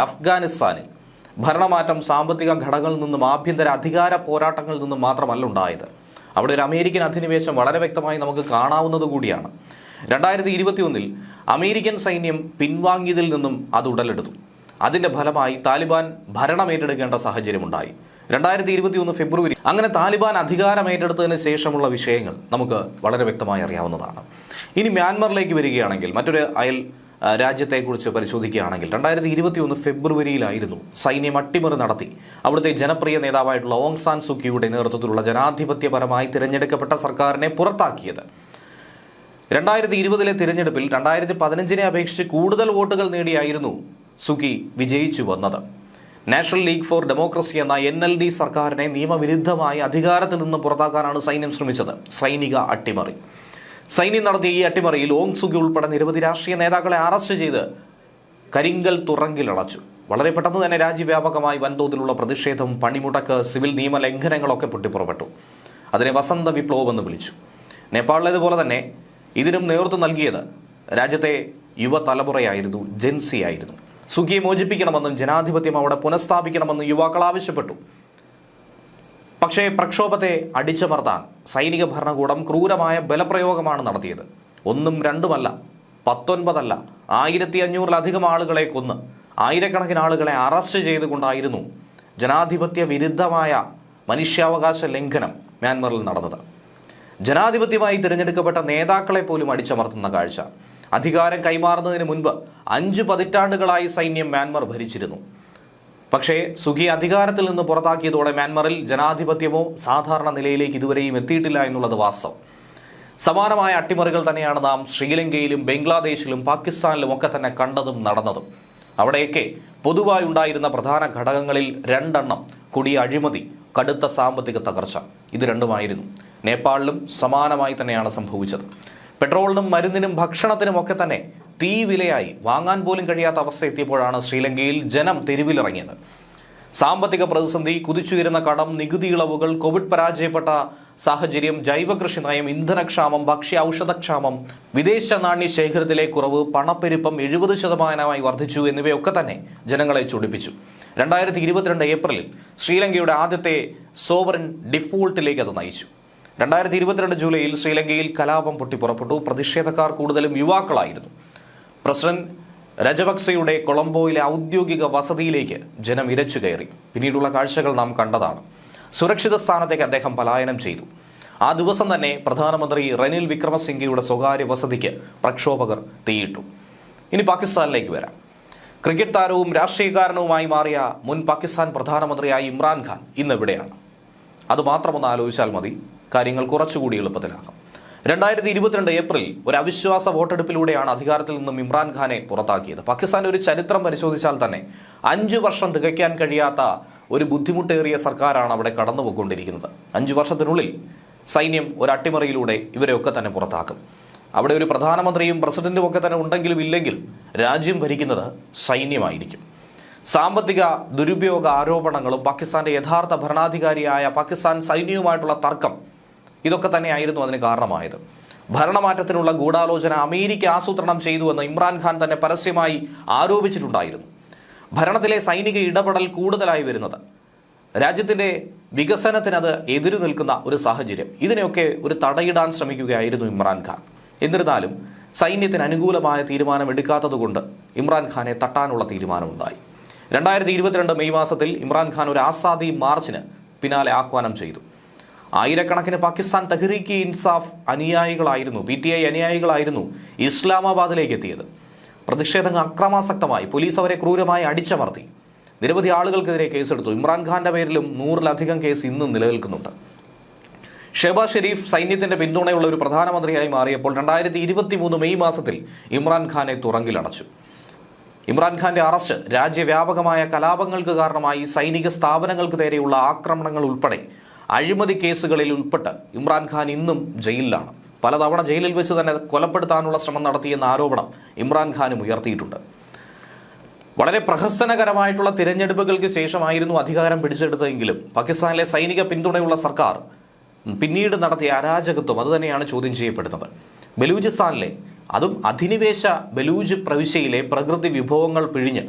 അഫ്ഗാനിസ്ഥാനിൽ ഭരണമാറ്റം സാമ്പത്തിക ഘടകങ്ങളിൽ നിന്നും ആഭ്യന്തര അധികാര പോരാട്ടങ്ങളിൽ നിന്നും മാത്രമല്ല ഉണ്ടായത്. അവിടെ ഒരു അമേരിക്കൻ അധിനിവേശം വളരെ വ്യക്തമായി നമുക്ക് കാണാവുന്നത് കൂടിയാണ്. രണ്ടായിരത്തി ഇരുപത്തിയൊന്നിൽ അമേരിക്കൻ സൈന്യം പിൻവാങ്ങിയതിൽ നിന്നും അത് ഉടലെടുത്തു. അതിന്റെ ഫലമായി താലിബാൻ ഭരണം ഏറ്റെടുക്കേണ്ട സാഹചര്യമുണ്ടായി. രണ്ടായിരത്തി ഇരുപത്തിയൊന്ന് ഫെബ്രുവരി അങ്ങനെ താലിബാൻ അധികാരം ഏറ്റെടുത്തതിന് ശേഷമുള്ള വിഷയങ്ങൾ നമുക്ക് വളരെ വ്യക്തമായി അറിയാവുന്നതാണ്. ഇനി മ്യാൻമറിലേക്ക് വരികയാണെങ്കിൽ മറ്റൊരു അയൽ രാജ്യത്തെക്കുറിച്ച് പരിശോധിക്കുകയാണെങ്കിൽ രണ്ടായിരത്തി ഇരുപത്തി ഒന്ന് ഫെബ്രുവരിയിലായിരുന്നു സൈന്യം അട്ടിമറി നടത്തി. അവിടുത്തെ ജനപ്രിയ നേതാവായിട്ടുള്ള ഓങ് സാൻ സുക്കിയുടെ നേതൃത്വത്തിലുള്ള ജനാധിപത്യപരമായി തിരഞ്ഞെടുക്കപ്പെട്ട സർക്കാരിനെ പുറത്താക്കിയത്. രണ്ടായിരത്തി ഇരുപതിലെ തിരഞ്ഞെടുപ്പിൽ രണ്ടായിരത്തി പതിനഞ്ചിനെ അപേക്ഷിച്ച് കൂടുതൽ വോട്ടുകൾ നേടിയായിരുന്നു സുഖി വിജയിച്ചു വന്നത്. നാഷണൽ ലീഗ് ഫോർ ഡെമോക്രസി എന്ന എൻ എൽ ഡി സർക്കാരിനെ നിയമവിരുദ്ധമായി അധികാരത്തിൽ നിന്ന് പുറത്താക്കാനാണ് സൈന്യം ശ്രമിച്ചത്. സൈനിക അട്ടിമറി. സൈന്യം നടത്തിയ ഈ അട്ടിമറിയിൽ ഓങ് സുഖി ഉൾപ്പെടെ നിരവധി രാഷ്ട്രീയ നേതാക്കളെ അറസ്റ്റ് ചെയ്ത് കരിങ്കൽ തുറങ്കിലടച്ചു. വളരെ പെട്ടെന്ന് തന്നെ രാജ്യവ്യാപകമായി വൻതോതിലുള്ള പ്രതിഷേധം പണിമുടക്ക് സിവിൽ നിയമ ലംഘനങ്ങളൊക്കെ പൊട്ടിപ്പുറപ്പെട്ടു. അതിനെ വസന്ത വിപ്ലവം എന്ന് വിളിച്ചു. നേപ്പാളിലേതുപോലെ തന്നെ ഇതിനും നേതൃത്വം നൽകിയത് രാജ്യത്തെ യുവതലമുറയായിരുന്നു ജെൻസി ആയിരുന്നു സുഖിയെ മോചിപ്പിക്കണമെന്നും ജനാധിപത്യം അവിടെ പുനഃസ്ഥാപിക്കണമെന്നും യുവാക്കൾ ആവശ്യപ്പെട്ടു. പക്ഷേ പ്രക്ഷോഭത്തെ അടിച്ചമർത്താൻ സൈനിക ഭരണകൂടം ക്രൂരമായ ബലപ്രയോഗമാണ് നടത്തിയത്. ഒന്നും രണ്ടുമല്ല പത്തൊൻപതല്ല ആയിരത്തി അഞ്ഞൂറിലധികം ആളുകളെ കൊന്ന് ആയിരക്കണക്കിന് ആളുകളെ അറസ്റ്റ് ചെയ്തുകൊണ്ടായിരുന്നു ജനാധിപത്യ വിരുദ്ധമായ മനുഷ്യാവകാശ ലംഘനം മ്യാൻമറിൽ നടന്നത്. ജനാധിപത്യമായി തിരഞ്ഞെടുക്കപ്പെട്ട നേതാക്കളെ പോലും അടിച്ചമർത്തുന്ന കാഴ്ച. അധികാരം കൈമാറുന്നതിന് മുൻപ് അഞ്ച് പതിറ്റാണ്ടുകളായി സൈന്യം മ്യാൻമർ ഭരിച്ചിരുന്നു. പക്ഷേ സുഖി അധികാരത്തിൽ നിന്ന് പുറത്താക്കിയതോടെ മ്യാൻമറിൽ ജനാധിപത്യമോ സാധാരണ നിലയിലേക്ക് ഇതുവരെയും എത്തിയിട്ടില്ല എന്നുള്ളത് വാസ്തവം. സമാനമായ അട്ടിമറികൾ തന്നെയാണ് നാം ശ്രീലങ്കയിലും ബംഗ്ലാദേശിലും പാകിസ്ഥാനിലും ഒക്കെ തന്നെ കണ്ടതും നടന്നതും. അവിടെയൊക്കെ പൊതുവായി ഉണ്ടായിരുന്ന പ്രധാന ഘടകങ്ങളിൽ രണ്ടെണ്ണം കൊടിയ അഴിമതി കടുത്ത സാമ്പത്തിക തകർച്ച. ഇത് രണ്ടുമായിരുന്നു. നേപ്പാളിലും സമാനമായി തന്നെയാണ് സംഭവിച്ചത്. പെട്രോളിനും മരുന്നിനും ഭക്ഷണത്തിനും ഒക്കെ തന്നെ തീ വിലയായി വാങ്ങാൻ പോലും കഴിയാത്ത അവസ്ഥ എത്തിയപ്പോഴാണ് ശ്രീലങ്കയിൽ ജനം തെരുവിലിറങ്ങിയത്. സാമ്പത്തിക പ്രതിസന്ധി കുതിച്ചുയരുന്ന കടം നികുതി ഇളവുകൾ കോവിഡ് പരാജയപ്പെട്ട സാഹചര്യം ജൈവകൃഷി നയം ഇന്ധനക്ഷാമം ഭക്ഷ്യ ഔഷധക്ഷാമം വിദേശ നാണ്യ ശേഖരത്തിലെ കുറവ് പണപ്പെരുപ്പം എഴുപത് ശതമാനമായി വർദ്ധിച്ചു എന്നിവയൊക്കെ തന്നെ ജനങ്ങളെ ചൊടിപ്പിച്ചു. രണ്ടായിരത്തി ഇരുപത്തിരണ്ട് ഏപ്രിലിൽ ശ്രീലങ്കയുടെ ആദ്യത്തെ സോവറിൻ ഡിഫോൾട്ടിലേക്ക് അത് നയിച്ചു. രണ്ടായിരത്തി ഇരുപത്തിരണ്ട് ജൂലൈയിൽ ശ്രീലങ്കയിൽ കലാപം പൊട്ടിപ്പുറപ്പെട്ടു. പ്രതിഷേധക്കാർ കൂടുതലും യുവാക്കളായിരുന്നു. പ്രസിഡന്റ് രജപക്സയുടെ കൊളംബോയിലെ ഔദ്യോഗിക വസതിയിലേക്ക് ജനം ഇരച്ചു കയറി. പിന്നീടുള്ള കാഴ്ചകൾ നാം കണ്ടതാണ്. സുരക്ഷിത സ്ഥാനത്തേക്ക് അദ്ദേഹം പലായനം ചെയ്തു. ആ ദിവസം തന്നെ പ്രധാനമന്ത്രി റനിൽ വിക്രമസിംഗയുടെ സ്വകാര്യ വസതിക്ക് പ്രക്ഷോഭകർ തീയിട്ടു. ഇനി പാകിസ്ഥാനിലേക്ക് വരാം. ക്രിക്കറ്റ് താരവും രാഷ്ട്രീയക്കാരനുമായി മാറിയ മുൻ പാകിസ്ഥാൻ പ്രധാനമന്ത്രിയായ ഇമ്രാൻഖാൻ ഇന്ന് എവിടെയാണ് അത് മാത്രമൊന്ന് ആലോചിച്ചാൽ മതി. കാര്യങ്ങൾ കുറച്ചുകൂടി എളുപ്പത്തിലാക്കാം രണ്ടായിരത്തി ഇരുപത്തിരണ്ട് ഏപ്രിൽ ഒരു അവിശ്വാസ വോട്ടെടുപ്പിലൂടെയാണ് അധികാരത്തിൽ നിന്നും ഇമ്രാൻഖാനെ പുറത്താക്കിയത്. പാകിസ്ഥാൻ ഒരു ചരിത്രം പരിശോധിച്ചാൽ തന്നെ അഞ്ചു വർഷം തികയ്ക്കാൻ കഴിയാത്ത ഒരു ബുദ്ധിമുട്ടേറിയ സർക്കാരാണ് അവിടെ കടന്നുപോയിക്കൊണ്ടിരിക്കുന്നത്. അഞ്ചു വർഷത്തിനുള്ളിൽ സൈന്യം ഒരു അട്ടിമറിയിലൂടെ ഇവരെയൊക്കെ തന്നെ പുറത്താക്കും. അവിടെ ഒരു പ്രധാനമന്ത്രിയും പ്രസിഡന്റും ഒക്കെ തന്നെ ഉണ്ടെങ്കിലും ഇല്ലെങ്കിൽ രാജ്യം ഭരിക്കുന്നത് സൈന്യമായിരിക്കും. സാമ്പത്തിക ദുരുപയോഗ ആരോപണങ്ങളും പാകിസ്ഥാന്റെ യഥാർത്ഥ ഭരണാധികാരിയായ പാകിസ്ഥാൻ സൈന്യവുമായിട്ടുള്ള തർക്കം ഇതൊക്കെ തന്നെയായിരുന്നു അതിന് കാരണമായത്. ഭരണമാറ്റത്തിനുള്ള ഗൂഢാലോചന അമേരിക്ക ആസൂത്രണം ചെയ്തുവെന്ന് ഇമ്രാൻഖാൻ തന്നെ പരസ്യമായി ആരോപിച്ചിട്ടുണ്ടായിരുന്നു. ഭരണത്തിലെ സൈനിക ഇടപെടൽ കൂടുതലായി വരുന്നത്. രാജ്യത്തിന്റെ വികസനത്തിന് അത് എതിരു നിൽക്കുന്ന ഒരു സാഹചര്യം. ഇതിനെയൊക്കെ ഒരു തടയിടാൻ ശ്രമിക്കുകയായിരുന്നു ഇമ്രാൻഖാൻ എന്നിരുന്നാലും സൈന്യത്തിന് അനുകൂലമായ തീരുമാനം എടുക്കാത്തതുകൊണ്ട് ഇമ്രാൻഖാനെ തട്ടാനുള്ള തീരുമാനമുണ്ടായി. രണ്ടായിരത്തി ഇരുപത്തിരണ്ട് മെയ് മാസത്തിൽ ഇമ്രാൻഖാൻ ഒരു ആസാദി മാർച്ചിന് പിന്നാലെ ആഹ്വാനം ചെയ്തു. ആയിരക്കണക്കിന് പാകിസ്ഥാൻ തഹ്രീക്ക് ഇൻസാഫ് അനുയായികളായിരുന്നു പി ടി ഐ അനുയായികളായിരുന്നു ഇസ്ലാമാബാദിലേക്ക് എത്തിയത്. പ്രതിഷേധങ്ങൾ അക്രമാസക്തമായി പോലീസ് അവരെ ക്രൂരമായി അടിച്ചമർത്തി. നിരവധി ആളുകൾക്കെതിരെ കേസെടുത്തു. ഇമ്രാൻഖാന്റെ പേരിലും നൂറിലധികം കേസ് ഇന്നും നിലനിൽക്കുന്നുണ്ട്. ഷെബാസ് ഷെരീഫ് സൈന്യത്തിന്റെ പിന്തുണയുള്ള ഒരു പ്രധാനമന്ത്രിയായി മാറിയപ്പോൾ രണ്ടായിരത്തി ഇരുപത്തി മൂന്ന് മെയ് മാസത്തിൽ ഇമ്രാൻഖാനെ തുറങ്കിലടച്ചു. ഇമ്രാൻഖാന്റെ അറസ്റ്റ് രാജ്യവ്യാപകമായ കലാപങ്ങൾക്ക് കാരണമായി സൈനിക സ്ഥാപനങ്ങൾക്ക് നേരെയുള്ള ആക്രമണങ്ങൾ ഉൾപ്പെടെ അഴിമതി കേസുകളിൽ ഉൾപ്പെട്ട് ഇമ്രാൻഖാൻ ഇന്നും ജയിലിലാണ്. പലതവണ ജയിലിൽ വെച്ച് തന്നെ കൊലപ്പെടുത്താനുള്ള ശ്രമം നടത്തിയെന്ന ആരോപണം ഇമ്രാൻഖാനും ഉയർത്തിയിട്ടുണ്ട്. വളരെ പ്രഹസനകരമായിട്ടുള്ള തിരഞ്ഞെടുപ്പുകൾക്ക് ശേഷമായിരുന്നു അധികാരം പിടിച്ചെടുത്തതെങ്കിലും പാകിസ്ഥാനിലെ സൈനിക പിന്തുണയുള്ള സർക്കാർ പിന്നീട് നടത്തിയ അരാജകത്വം അതുതന്നെയാണ് ചോദ്യം ചെയ്യപ്പെടുന്നത്. ബലൂചിസ്ഥാനിലെ അതും അധിനിവേശ ബലൂജ് പ്രവിശ്യയിലെ പ്രകൃതി വിഭവങ്ങൾ പിഴിഞ്ഞ്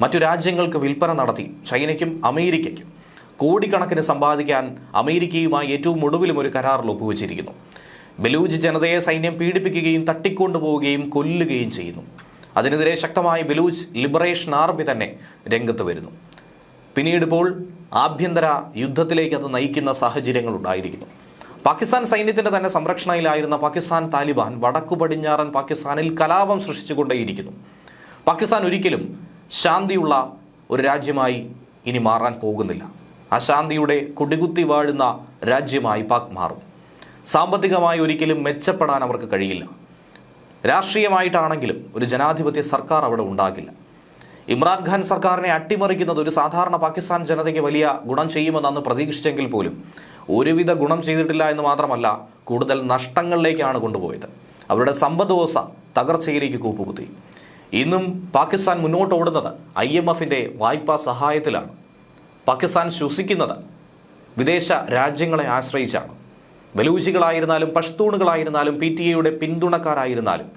മറ്റു രാജ്യങ്ങൾക്ക് വിൽപ്പന നടത്തി ചൈനയ്ക്കും അമേരിക്കയ്ക്കും. കോടിക്കണക്കിന് സമ്പാദിക്കാൻ അമേരിക്കയുമായി ഏറ്റവും ഒടുവിലും ഒരു കരാറിൽ ഒപ്പുവെച്ചിരിക്കുന്നു. ബലൂജ് ജനതയെ സൈന്യം പീഡിപ്പിക്കുകയും തട്ടിക്കൊണ്ടുപോവുകയും കൊല്ലുകയും ചെയ്യുന്നു. അതിനെതിരെ ശക്തമായ ബലൂജ് ലിബറേഷൻ ആർമി തന്നെ രംഗത്ത് വരുന്നു. പിന്നീട് ഇപ്പോൾ ആഭ്യന്തര യുദ്ധത്തിലേക്ക് അത് നയിക്കുന്ന സാഹചര്യങ്ങൾ ഉണ്ടായിരിക്കുന്നു. പാകിസ്ഥാൻ സൈന്യത്തിന്റെ തന്നെ സംരക്ഷണയിലായിരുന്ന പാകിസ്ഥാൻ താലിബാൻ വടക്കു പടിഞ്ഞാറൻ പാകിസ്ഥാനിൽ കലാപം സൃഷ്ടിച്ചുകൊണ്ടേയിരിക്കുന്നു. പാകിസ്ഥാൻ ഒരിക്കലും ശാന്തിയുള്ള ഒരു രാജ്യമായി ഇനി മാറാൻ പോകുന്നില്ല. അശാന്തിയുടെ കുടികുത്തി വാഴുന്ന രാജ്യമായി പാക് മാറും. സാമ്പത്തികമായി ഒരിക്കലും മെച്ചപ്പെടാൻ അവർക്ക് കഴിയില്ല. രാഷ്ട്രീയമായിട്ടാണെങ്കിലും ഒരു ജനാധിപത്യ സർക്കാർ അവിടെ ഉണ്ടാകില്ല. ഇമ്രാൻഖാൻ സർക്കാരിനെ അട്ടിമറിക്കുന്നത് ഒരു സാധാരണ പാകിസ്ഥാൻ ജനതയ്ക്ക് വലിയ ഗുണം ചെയ്യുമെന്ന് അന്ന് പ്രതീക്ഷിച്ചെങ്കിൽ പോലും ഒരുവിധ ഗുണം ചെയ്തിട്ടില്ല എന്ന് മാത്രമല്ല കൂടുതൽ നഷ്ടങ്ങളിലേക്കാണ് കൊണ്ടുപോയത്. അവരുടെ സമ്പദ് വ്യവസ്ഥ തകർച്ചയിലേക്ക് കൂപ്പുകുത്തി. ഇന്നും പാകിസ്ഥാൻ മുന്നോട്ട് ഓടുന്നത് ഐ എം എഫിന്റെ വായ്പാ സഹായത്തിലാണ്. പാകിസ്ഥാൻ ശ്വസിക്കുന്നത് വിദേശ രാജ്യങ്ങളെ ആശ്രയിച്ചാണ്. ബലൂചികളായിരുന്നാലും പഷ്തൂണുകളായിരുന്നാലും പി ടി എയുടെ പിന്തുണക്കാരായിരുന്നാലും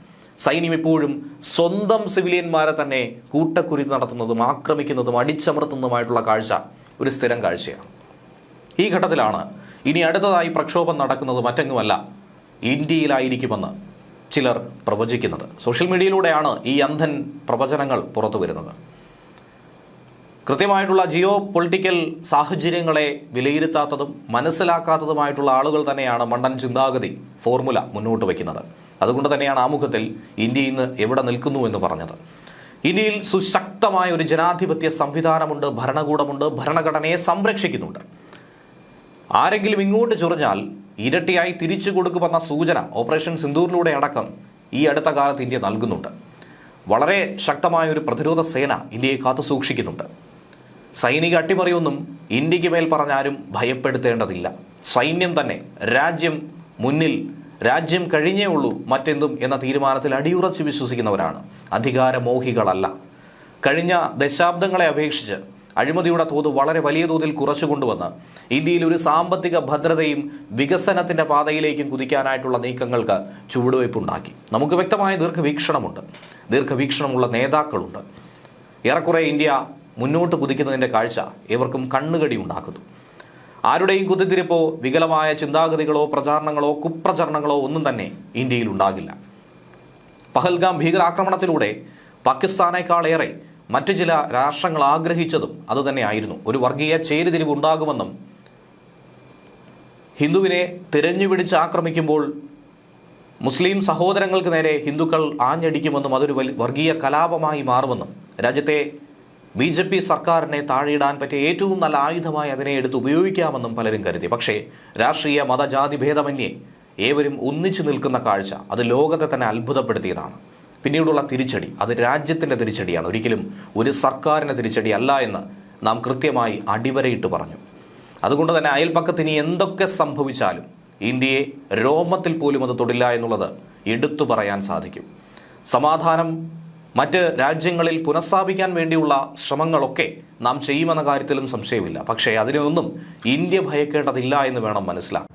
സൈന്യം ഇപ്പോഴും സ്വന്തം സിവിലിയന്മാരെ തന്നെ കൂട്ടക്കുരുതി നടത്തുന്നതും ആക്രമിക്കുന്നതും അടിച്ചമർത്തുന്നതുമായിട്ടുള്ള കാഴ്ച ഒരു സ്ഥിരം കാഴ്ചയാണ്. ഈ ഘട്ടത്തിലാണ് ഇനി അടുത്തതായി പ്രക്ഷോഭം നടക്കുന്നത് മറ്റെങ്ങുമല്ല ഇന്ത്യയിലായിരിക്കുമെന്ന് ചിലർ പ്രവചിക്കുന്നത്. സോഷ്യൽ മീഡിയയിലൂടെയാണ് ഈ അന്ധൻ പ്രവചനങ്ങൾ പുറത്തു വരുന്നത് കൃത്യമായിട്ടുള്ള ജിയോ പൊളിറ്റിക്കൽ സാഹചര്യങ്ങളെ വിലയിരുത്താത്തതും മനസ്സിലാക്കാത്തതുമായിട്ടുള്ള ആളുകൾ തന്നെയാണ് മണ്ടൻ ചിന്താഗതി ഫോർമുല മുന്നോട്ട് വയ്ക്കുന്നത്. അതുകൊണ്ട് തന്നെയാണ് ആമുഖത്തിൽ ഇന്ത്യ ഇന്ന് എവിടെ നിൽക്കുന്നു എന്ന് പറഞ്ഞത്. ഇന്ത്യയിൽ സുശക്തമായ ഒരു ജനാധിപത്യ സംവിധാനമുണ്ട് ഭരണകൂടമുണ്ട് ഭരണഘടനയെ സംരക്ഷിക്കുന്നുണ്ട്. ആരെങ്കിലും ഇങ്ങോട്ട് ചൊറിഞ്ഞാൽ ഇരട്ടിയായി തിരിച്ചു കൊടുക്കുമെന്ന സൂചന ഓപ്പറേഷൻ സിന്ദൂറിലൂടെ അടക്കം ഈ അടുത്ത കാലത്ത് ഇന്ത്യ നൽകുന്നുണ്ട്. വളരെ ശക്തമായ ഒരു പ്രതിരോധ സേന ഇന്ത്യയെ കാത്തു സൂക്ഷിക്കുന്നുണ്ട് സൈനിക അട്ടിമറിയൊന്നും ഇന്ത്യയ്ക്ക് മേൽ പറഞ്ഞാലും ഭയപ്പെടുത്തേണ്ടതില്ല. സൈന്യം തന്നെ രാജ്യം മുന്നിൽ രാജ്യം കഴിഞ്ഞേ ഉള്ളൂ മറ്റെന്തും എന്ന തീരുമാനത്തിൽ അടിയുറച്ച് വിശ്വസിക്കുന്നവരാണ്. അധികാരമോഹികളല്ല കഴിഞ്ഞ ദശാബ്ദങ്ങളെ അപേക്ഷിച്ച് അഴിമതിയുടെ തോത് വളരെ വലിയ തോതിൽ കുറച്ചു കൊണ്ടുവന്ന് ഇന്ത്യയിൽ ഒരു സാമ്പത്തിക ഭദ്രതയും വികസനത്തിന്റെ പാതയിലേക്കും കുതിക്കാനായിട്ടുള്ള നീക്കങ്ങൾക്ക് ചുവടുവയ്പുണ്ടാക്കി. നമുക്ക് വ്യക്തമായ ദീർഘവീക്ഷണമുണ്ട്. ദീർഘവീക്ഷണമുള്ള നേതാക്കളുണ്ട്. ഏറെക്കുറെ ഇന്ത്യ മുന്നോട്ട് കുതിക്കുന്നതിന്റെ കാഴ്ച ഇവർക്കും കണ്ണുകടി ഉണ്ടാക്കുന്നു. ആരുടെയും കുത്തിത്തിരിപ്പോ വികലമായ ചിന്താഗതികളോ പ്രചാരണങ്ങളോ കുപ്രചരണങ്ങളോ ഒന്നും തന്നെ ഇന്ത്യയിൽ ഉണ്ടാകില്ല. പഹൽഗാം ഭീകരാക്രമണത്തിലൂടെ പാകിസ്ഥാനേക്കാളേറെ മറ്റ് ചില രാഷ്ട്രങ്ങൾ ആഗ്രഹിച്ചതും അതുതന്നെയായിരുന്നു ഒരു വർഗീയ ചേരിതിരിവ് ഉണ്ടാകുമെന്നും ഹിന്ദുവിനെ തിരഞ്ഞുപിടിച്ച് ആക്രമിക്കുമ്പോൾ മുസ്ലിം സഹോദരങ്ങൾക്ക് നേരെ ഹിന്ദുക്കൾ ആഞ്ഞടിക്കുമെന്നും അതൊരു വർഗീയ കലാപമായി മാറുമെന്നും രാജ്യത്തെ ബി ജെ പി സർക്കാരിനെ താഴെയിടാൻ പറ്റിയ ഏറ്റവും നല്ല ആയുധമായി അതിനെ എടുത്ത് ഉപയോഗിക്കാമെന്നും പലരും കരുതി. പക്ഷേ രാഷ്ട്രീയ മതജാതി ഭേദമന്യേ ഏവരും ഒന്നിച്ചു നിൽക്കുന്ന കാഴ്ച അത് ലോകത്തെ തന്നെ അത്ഭുതപ്പെടുത്തിയതാണ്. പിന്നീടുള്ള തിരിച്ചടി അത് രാജ്യത്തിന്റെ തിരിച്ചടിയാണ്. ഒരിക്കലും ഒരു സർക്കാരിന്റെ തിരിച്ചടി അല്ല എന്ന് നാം കൃത്യമായി അടിവരയിട്ട് പറഞ്ഞു. അതുകൊണ്ട് തന്നെ അയൽപ്പക്കത്ത് ഇനി എന്തൊക്കെ സംഭവിച്ചാലും ഇന്ത്യയെ രോമത്തിൽ പോലും അത് തൊടില്ല എന്നുള്ളത് എടുത്തു പറയാൻ സാധിക്കും. സമാധാനം മറ്റ് രാജ്യങ്ങളിൽ പുനഃസ്ഥാപിക്കാൻ വേണ്ടിയുള്ള ശ്രമങ്ങളൊക്കെ നാം ചെയ്യുമെന്ന കാര്യത്തിലും സംശയമില്ല. പക്ഷേ അതിനൊന്നും ഇന്ത്യ ഭയക്കേണ്ടതില്ല എന്ന് വേണം മനസ്സിലാക്കാൻ.